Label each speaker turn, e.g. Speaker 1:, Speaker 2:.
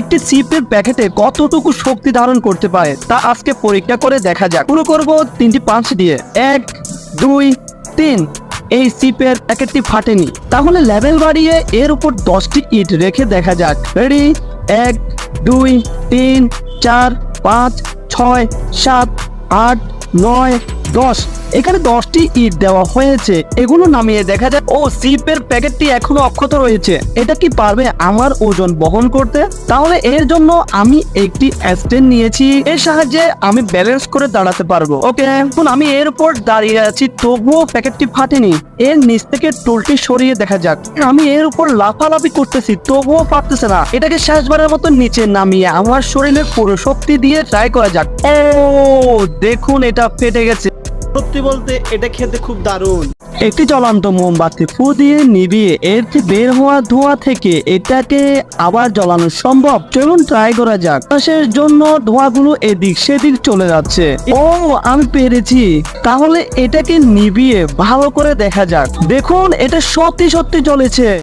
Speaker 1: একটি চিপের প্যাকেটে কতটুকু শক্তি ধারণ করতে পারে তা আজকে পরীক্ষা করে দেখা যাক শুরু করব তিনটি পাঁচ দিয়ে এক দুই তিন এই চিপের প্যাকেটটি ফাটেনি তাহলে লেভেল বাড়িয়ে এর উপর দশটি ইট রেখে দেখা যাক রেডি এক দুই তিন চার পাঁচ ছয় সাত আট নয় দশ এখানে দশটি ইট দেওয়া হয়েছে এগুলো নামিয়ে দেখা যায় ও সিপের প্যাকেটটি এখনো অক্ষত রয়েছে এটা কি পারবে আমার ওজন বহন করতে তাহলে এর জন্য আমি একটি নিয়েছি এর সাহায্যে আমি ব্যালেন্স করে দাঁড়াতে পারবো ওকে এখন আমি এর উপর দাঁড়িয়ে আছি তবুও প্যাকেটটি ফাটেনি এর নিচ থেকে টোলটি সরিয়ে দেখা যাক আমি এর উপর লাফালাফি করতেছি তবুও পারতেছে না এটাকে শেষবারের মতো নিচে নামিয়ে আমার শরীরের পুরো শক্তি দিয়ে ট্রাই করা যাক ও দেখুন এটা ফেটে গেছে
Speaker 2: সত্যি বলতে এটা খেতে খুব দারুণ
Speaker 1: একটি জ্বলন্ত মোমবাতি ফু দিয়ে নিবিয়ে এর বের হওয়া ধোঁয়া থেকে এটাকে আবার জ্বলানো সম্ভব চলুন ট্রাই করা যাক বাতাসের জন্য ধোঁয়াগুলো এদিক সেদিক চলে যাচ্ছে ও আমি পেরেছি তাহলে এটাকে নিবিয়ে ভালো করে দেখা যাক দেখুন এটা সত্যি সত্যি চলেছে